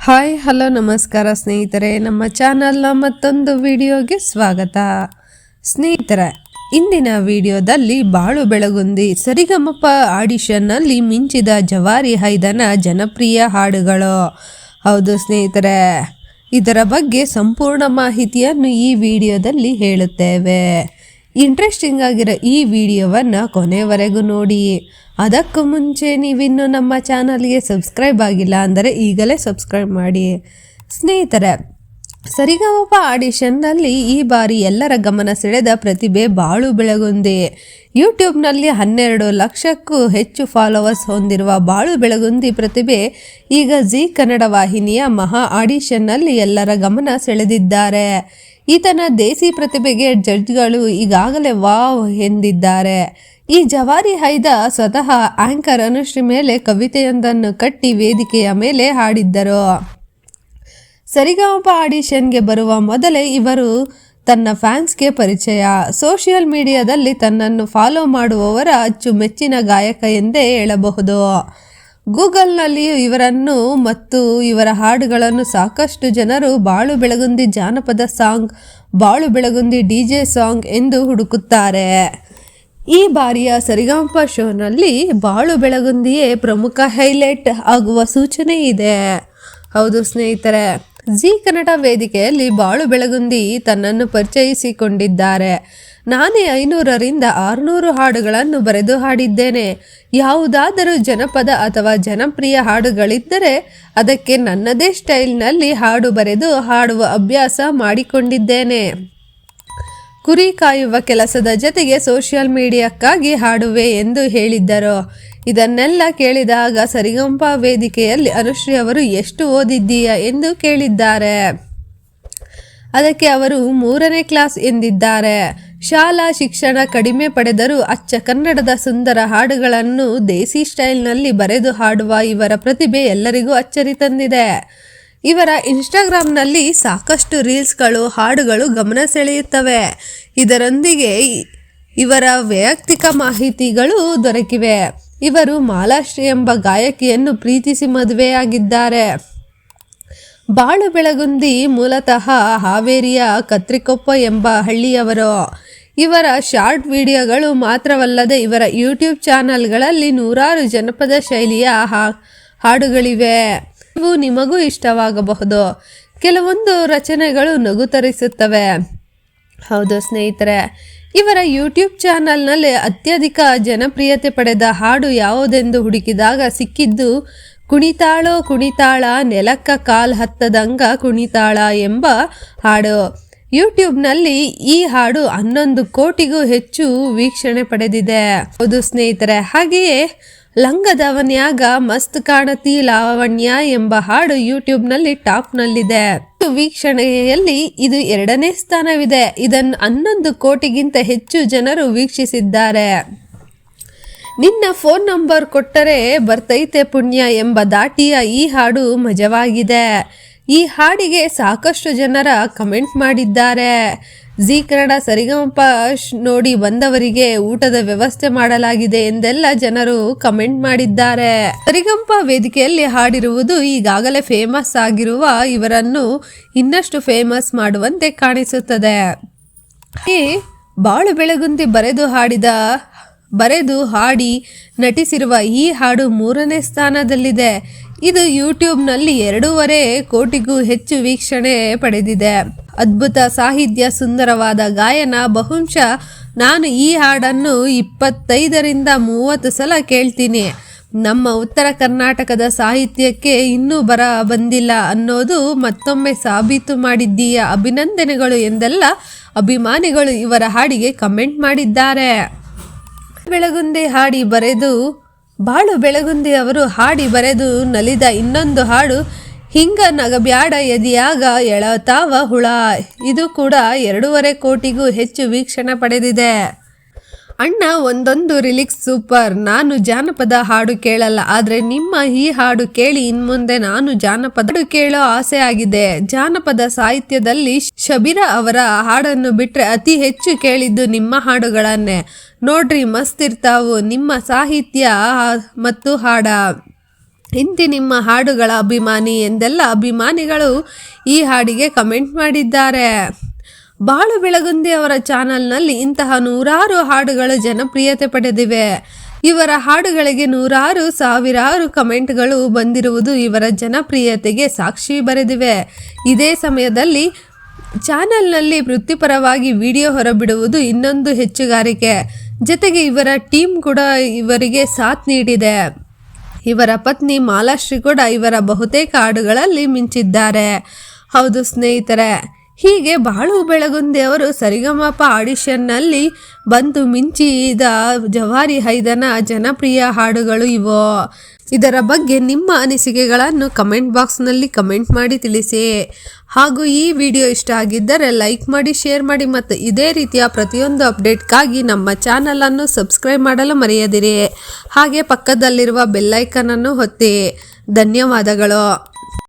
Hi, hello, ನಮಸ್ಕಾರ ಸ್ನೇಹಿತರೆ. ನಮ್ಮ ಚಾನಲ್ನ ಮತ್ತೊಂದು ವಿಡಿಯೋಗೆ ಸ್ವಾಗತ. ಸ್ನೇಹಿತರೆ, ಇಂದಿನ ವಿಡಿಯೋದಲ್ಲಿ ಬಾಳು ಬೆಳಗುಂದಿ ಸರಿಗಮಪ ಆಡಿಷನ್ನಲ್ಲಿ ಮಿಂಚಿದ ಜವಾರಿ ಹೈದನ ಜನಪ್ರಿಯ ಹಾಡುಗಳು. ಹೌದು ಸ್ನೇಹಿತರೆ, ಇದರ ಬಗ್ಗೆ ಸಂಪೂರ್ಣ ಮಾಹಿತಿಯನ್ನು ಈ ವಿಡಿಯೋದಲ್ಲಿ ಹೇಳುತ್ತೇವೆ. ಇಂಟ್ರೆಸ್ಟಿಂಗ್ ಆಗಿರೋ ಈ ವಿಡಿಯೋವನ್ನು ಕೊನೆವರೆಗೂ ನೋಡಿ ಅದಕ್ಕೂ ಮುಂಚೆ ನೀವಿನ್ನು ನಮ್ಮ ಚಾನಲ್ಗೆ ಸಬ್ಸ್ಕ್ರೈಬ್ ಆಗಿಲ್ಲ ಅಂದರೆ ಈಗಲೇ ಸಬ್ಸ್ಕ್ರೈಬ್ ಮಾಡಿ. ಸ್ನೇಹಿತರೆ, ಸರಿಗಮಪ ಆಡಿಷನ್ನಲ್ಲಿ ಈ ಬಾರಿ ಎಲ್ಲರ ಗಮನ ಸೆಳೆದ ಪ್ರತಿಭೆ ಬಾಳು ಬೆಳಗುಂದಿ. ಯೂಟ್ಯೂಬ್ನಲ್ಲಿ ಹನ್ನೆರಡು ಲಕ್ಷಕ್ಕೂ ಹೆಚ್ಚು ಫಾಲೋವರ್ಸ್ ಹೊಂದಿರುವ ಬಾಳು ಬೆಳಗುಂದಿ ಪ್ರತಿಭೆ ಈಗ ಜಿ ಕನ್ನಡ ವಾಹಿನಿಯ ಮಹಾ ಆಡಿಷನ್ನಲ್ಲಿ ಎಲ್ಲರ ಗಮನ ಸೆಳೆದಿದ್ದಾರೆ. ಈತನ ದೇಸಿ ಪ್ರತಿಭೆಗೆ ಜಡ್ಜ್ಗಳು ಈಗಾಗಲೇ ವಾವ್ ಎಂದಿದ್ದಾರೆ. ಈ ಜವಾರಿ ಹೈದ ಸ್ವತಃ ಆಂಕರ್ ಅನುಶ್ರೀ ಮೇಲೆ ಕವಿತೆಯೊಂದನ್ನು ಕಟ್ಟಿ ವೇದಿಕೆಯ ಮೇಲೆ ಹಾಡಿದ್ದರು. ಸರಿಗಮಪ ಆಡಿಷನ್ಗೆ ಬರುವ ಮೊದಲೇ ಇವರು ತನ್ನ ಫ್ಯಾನ್ಸ್ಗೆ ಪರಿಚಯ. ಸೋಷಿಯಲ್ ಮೀಡಿಯಾದಲ್ಲಿ ತನ್ನನ್ನು ಫಾಲೋ ಮಾಡುವವರ ಅಚ್ಚುಮೆಚ್ಚಿನ ಗಾಯಕ ಎಂದೇ ಹೇಳಬಹುದು. ಗೂಗಲ್ನಲ್ಲಿಯೂ ಇವರನ್ನು ಮತ್ತು ಇವರ ಹಾಡುಗಳನ್ನು ಸಾಕಷ್ಟು ಜನರು ಬಾಳು ಬೆಳಗುಂದಿ ಜಾನಪದ ಸಾಂಗ್ ಬಾಳು ಬೆಳಗುಂದಿ ಡಿ ಜೆ ಸಾಂಗ್ ಎಂದು ಹುಡುಕುತ್ತಾರೆ. ಈ ಬಾರಿಯ ಸರಿಗಮಪ ಶೋನಲ್ಲಿ ಬಾಳು ಬೆಳಗುಂದಿಯೇ ಪ್ರಮುಖ ಹೈಲೈಟ್ ಆಗುವ ಸೂಚನೆ ಇದೆ. ಹೌದು ಸ್ನೇಹಿತರೆ, ಜಿ ಕನ್ನಡ ವೇದಿಕೆಯಲ್ಲಿ ಬಾಳು ಬೆಳಗುಂದಿ ತನ್ನನ್ನು ಪರಿಚಯಿಸಿಕೊಂಡಿದ್ದಾರೆ. ನಾನೇ ಐನೂರರಿಂದ ಆರುನೂರು ಹಾಡುಗಳನ್ನು ಬರೆದು ಹಾಡಿದ್ದೇನೆ. ಯಾವುದಾದರೂ ಜನಪದ ಅಥವಾ ಜನಪ್ರಿಯ ಹಾಡುಗಳಿದ್ದರೆ ಅದಕ್ಕೆ ನನ್ನದೇ ಸ್ಟೈಲ್ನಲ್ಲಿ ಹಾಡು ಬರೆದು ಹಾಡುವ ಅಭ್ಯಾಸ ಮಾಡಿಕೊಂಡಿದ್ದೇನೆ. ಕುರಿ ಕಾಯುವ ಕೆಲಸದ ಜೊತೆಗೆ ಸೋಷಿಯಲ್ ಮೀಡಿಯಾಕ್ಕಾಗಿ ಹಾಡುವೆ ಎಂದು ಹೇಳಿದ್ದರು. ಇದನ್ನೆಲ್ಲ ಕೇಳಿದಾಗ ಸರಿಗಂಪ ವೇದಿಕೆಯಲ್ಲಿ ಅನುಶ್ರೀ ಅವರು, ಎಷ್ಟು ಓದಿದ್ದೀಯಾ? ಎಂದು ಕೇಳಿದ್ದಾರೆ. ಅದಕ್ಕೆ ಅವರು ಮೂರನೇ ಕ್ಲಾಸ್ ಎಂದಿದ್ದಾರೆ. ಶಾಲಾ ಶಿಕ್ಷಣ ಕಡಿಮೆ ಪಡೆದರೂ ಅಚ್ಚ ಕನ್ನಡದ ಸುಂದರ ಹಾಡುಗಳನ್ನು ದೇಸಿ ಸ್ಟೈಲ್ನಲ್ಲಿ ಬರೆದು ಹಾಡುವ ಇವರ ಪ್ರತಿಭೆ ಎಲ್ಲರಿಗೂ ಅಚ್ಚರಿ ತಂದಿದೆ. ಇವರ ಇನ್ಸ್ಟಾಗ್ರಾಮ್ನಲ್ಲಿ ಸಾಕಷ್ಟು ರೀಲ್ಸ್ಗಳು, ಹಾಡುಗಳು ಗಮನ ಸೆಳೆಯುತ್ತವೆ. ಇದರೊಂದಿಗೆ ಇವರ ವೈಯಕ್ತಿಕ ಮಾಹಿತಿಗಳು ದೊರಕಿವೆ. ಇವರು ಮಾಲಾಶ್ರೀ ಎಂಬ ಗಾಯಕಿಯನ್ನು ಪ್ರೀತಿಸಿ ಮದುವೆಯಾಗಿದ್ದಾರೆ. ಬಾಳು ಬೆಳಗುಂದಿ ಮೂಲತಃ ಹಾವೇರಿಯ ಕತ್ರಿಕೊಪ್ಪ ಎಂಬ ಹಳ್ಳಿಯವರು. ಇವರ ಶಾರ್ಟ್ ವಿಡಿಯೋಗಳು ಮಾತ್ರವಲ್ಲದೆ ಇವರ ಯೂಟ್ಯೂಬ್ ಚಾನಲ್ಗಳಲ್ಲಿ ನೂರಾರು ಜನಪದ ಶೈಲಿಯ ಹಾಡುಗಳಿವೆ. ಇವು ನಿಮಗೂ ಇಷ್ಟವಾಗಬಹುದು. ಕೆಲವೊಂದು ರಚನೆಗಳು ನಗು ತರಿಸುತ್ತವೆ. ಹೌದು ಸ್ನೇಹಿತರೆ, ಇವರ ಯೂಟ್ಯೂಬ್ ಚಾನಲ್ನಲ್ಲಿ ಅತ್ಯಧಿಕ ಜನಪ್ರಿಯತೆ ಪಡೆದ ಹಾಡು ಯಾವುದೆಂದು ಹುಡುಕಿದಾಗ ಸಿಕ್ಕಿದ್ದು ಕುಣಿತಾಳೋ ಕುಣಿತಾಳ, ನೆಲಕ್ಕ ಕಾಲ್ ಹತ್ತದಂಗ ಕುಣಿತಾಳ ಎಂಬ ಹಾಡು. ಯೂಟ್ಯೂಬ್ನಲ್ಲಿ ಈ ಹಾಡು ಹನ್ನೊಂದು ಕೋಟಿಗೂ ಹೆಚ್ಚು ವೀಕ್ಷಣೆ ಪಡೆದಿದೆ. ಹೌದು ಸ್ನೇಹಿತರೆ, ಹಾಗೆಯೇ ಲಂಗದವನ್ಯಾಗ ಮಸ್ತ್ ಕಾಣತಿ ಲಾವಣ್ಯ ಎಂಬ ಹಾಡು ಯೂಟ್ಯೂಬ್ನಲ್ಲಿ ಟಾಪ್ನಲ್ಲಿದೆ. ವೀಕ್ಷಣೆಯಲ್ಲಿ ಇದು ಎರಡನೇ ಸ್ಥಾನವಿದೆ. ಇದನ್ನು ಹನ್ನೊಂದು ಕೋಟಿಗಿಂತ ಹೆಚ್ಚು ಜನರು ವೀಕ್ಷಿಸಿದ್ದಾರೆ. ನಿನ್ನ ಫೋನ್ ನಂಬರ್ ಕೊಟ್ಟರೆ ಬರ್ತೈತೆ ಪುಣ್ಯ ಎಂಬ ದಾಟಿಯ ಈ ಹಾಡು ಮಜವಾಗಿದೆ. ಈ ಹಾಡಿಗೆ ಸಾಕಷ್ಟು ಜನರ ಕಮೆಂಟ್ ಮಾಡಿದ್ದಾರೆ. ಜಿ ಕನ್ನಡ ಸರಿಗಮಪ ನೋಡಿ ಬಂದವರಿಗೆ ಊಟದ ವ್ಯವಸ್ಥೆ ಮಾಡಲಾಗಿದೆ ಎಂದೆಲ್ಲ ಜನರು ಕಮೆಂಟ್ ಮಾಡಿದ್ದಾರೆ. ಸರಿಗಂಪ ವೇದಿಕೆಯಲ್ಲಿ ಹಾಡಿರುವುದು ಈಗಾಗಲೇ ಫೇಮಸ್ ಆಗಿರುವ ಇವರನ್ನು ಇನ್ನಷ್ಟು ಫೇಮಸ್ ಮಾಡುವಂತೆ ಕಾಣಿಸುತ್ತದೆ. ಬಾಳು ಬೆಳಗುಂದಿ ಬರೆದು ಹಾಡಿದ ಬರೆದು ಹಾಡಿ ನಟಿಸಿರುವ ಈ ಹಾಡು ಮೂರನೇ ಸ್ಥಾನದಲ್ಲಿದೆ. ಇದು ಯೂಟ್ಯೂಬ್ನಲ್ಲಿ ಎರಡೂವರೆ ಕೋಟಿಗೂ ಹೆಚ್ಚು ವೀಕ್ಷಣೆ ಪಡೆದಿದೆ. ಅದ್ಭುತ ಸಾಹಿತ್ಯ ಸುಂದರವಾದ ಗಾಯನ, ಬಹುಶಃ ನಾನು ಈ ಹಾಡನ್ನು ಇಪ್ಪತ್ತೈದರಿಂದ ಮೂವತ್ತು ಸಲ ಕೇಳ್ತೀನಿ. ನಮ್ಮ ಉತ್ತರ ಕರ್ನಾಟಕದ ಸಾಹಿತ್ಯಕ್ಕೆ ಇನ್ನೂ ಬರ ಬಂದಿಲ್ಲ ಅನ್ನೋದು ಮತ್ತೊಮ್ಮೆ ಸಾಬೀತು ಮಾಡಿದ್ದೀಯ ಅಭಿನಂದನೆಗಳು ಎಂದೆಲ್ಲ ಅಭಿಮಾನಿಗಳು ಇವರ ಹಾಡಿಗೆ ಕಮೆಂಟ್ ಮಾಡಿದ್ದಾರೆ. ಬೆಳಗುಂದಿ ಹಾಡಿ ಬರೆದು, ಬಾಳು ಬೆಳಗುಂದೆ ಅವರು ಹಾಡಿ ಬರೆದು, ನಲಿದ ಇನ್ನೊಂದು ಹಾಡು, ಹಿಂಗ ನಗಬ್ಯಾಡ ಎದಿಯಾಗ ಎಳತಾವ ಹುಳ. ಇದು ಕೂಡ ಎರಡೂವರೆ ಕೋಟಿಗೂ ಹೆಚ್ಚು ವೀಕ್ಷಣೆ ಪಡೆದಿದೆ. ಅಣ್ಣ, ಒಂದೊಂದು ರಿಲಿಕ್ಸ್ ಸೂಪರ್. ನಾನು ಜಾನಪದ ಹಾಡು ಕೇಳಲ್ಲ, ಆದರೆ ನಿಮ್ಮ ಈ ಹಾಡು ಕೇಳಿ ಇನ್ಮುಂದೆ ನಾನು ಜಾನಪದ ಹಾಡು ಕೇಳೋ ಆಸೆ ಆಗಿದೆ. ಜಾನಪದ ಸಾಹಿತ್ಯದಲ್ಲಿ ಶಬೀರ ಅವರ ಹಾಡನ್ನು ಬಿಟ್ಟರೆ ಅತಿ ಹೆಚ್ಚು ಕೇಳಿದ್ದು ನಿಮ್ಮ ಹಾಡುಗಳನ್ನೇ. ನೋಡ್ರಿ, ಮಸ್ತ್ ಇರ್ತಾವು ನಿಮ್ಮ ಸಾಹಿತ್ಯ ಮತ್ತು ಹಾಡ. ಇಂತಿ ನಿಮ್ಮ ಹಾಡುಗಳ ಅಭಿಮಾನಿ ಎಂದೆಲ್ಲ ಅಭಿಮಾನಿಗಳು ಈ ಹಾಡಿಗೆ ಕಮೆಂಟ್ ಮಾಡಿದ್ದಾರೆ. ಬಾಳು ಬೆಳಗುಂದಿ ಅವರ ಚಾನಲ್ನಲ್ಲಿ ಇಂತಹ ನೂರಾರು ಹಾಡುಗಳು ಜನಪ್ರಿಯತೆ ಪಡೆದಿವೆ. ಇವರ ಹಾಡುಗಳಿಗೆ ನೂರಾರು ಸಾವಿರಾರು ಕಮೆಂಟ್ಗಳು ಬಂದಿರುವುದು ಇವರ ಜನಪ್ರಿಯತೆಗೆ ಸಾಕ್ಷಿ ಬರೆದಿವೆ. ಇದೇ ಸಮಯದಲ್ಲಿ ಚಾನೆಲ್ನಲ್ಲಿ ವೃತ್ತಿಪರವಾಗಿ ವಿಡಿಯೋ ಹೊರಬಿಡುವುದು ಇನ್ನೊಂದು ಹೆಚ್ಚುಗಾರಿಕೆ. ಜೊತೆಗೆ ಇವರ ಟೀಮ್ ಕೂಡ ಇವರಿಗೆ ಸಾಥ್ ನೀಡಿದೆ. ಇವರ ಪತ್ನಿ ಮಾಲಾಶ್ರೀ ಕೂಡ ಇವರ ಬಹುತೇಕ ಹಾಡುಗಳಲ್ಲಿ ಮಿಂಚಿದ್ದಾರೆ. ಹೌದು ಸ್ನೇಹಿತರೆ ಹೀಗೆ ಬಾಳು ಬೆಳಗುಂದಿ ಅವರು ಸರಿಗಮಪ ಆಡಿಷನ್ನಲ್ಲಿ ಬಂದು ಮಿಂಚಿದ ಜವಾರಿ ಹೈದನ ಜನಪ್ರಿಯ ಹಾಡುಗಳು ಇವು. ಇದರ ಬಗ್ಗೆ ನಿಮ್ಮ ಅನಿಸಿಕೆಗಳನ್ನು ಕಮೆಂಟ್ ಬಾಕ್ಸ್ನಲ್ಲಿ ಕಮೆಂಟ್ ಮಾಡಿ ತಿಳಿಸಿ. ಹಾಗೂ ಈ ವಿಡಿಯೋ ಇಷ್ಟ ಆಗಿದ್ದರೆ ಲೈಕ್ ಮಾಡಿ, ಶೇರ್ ಮಾಡಿ ಮತ್ತು ಇದೇ ರೀತಿಯ ಪ್ರತಿಯೊಂದು ಅಪ್ಡೇಟ್ಗಾಗಿ ನಮ್ಮ ಚಾನಲನ್ನು ಸಬ್ಸ್ಕ್ರೈಬ್ ಮಾಡಲು ಮರೆಯದಿರಿ. ಹಾಗೆ ಪಕ್ಕದಲ್ಲಿರುವ ಬೆಲ್ಲೈಕನನ್ನು ಹೊತ್ತಿ ಧನ್ಯವಾದಗಳು.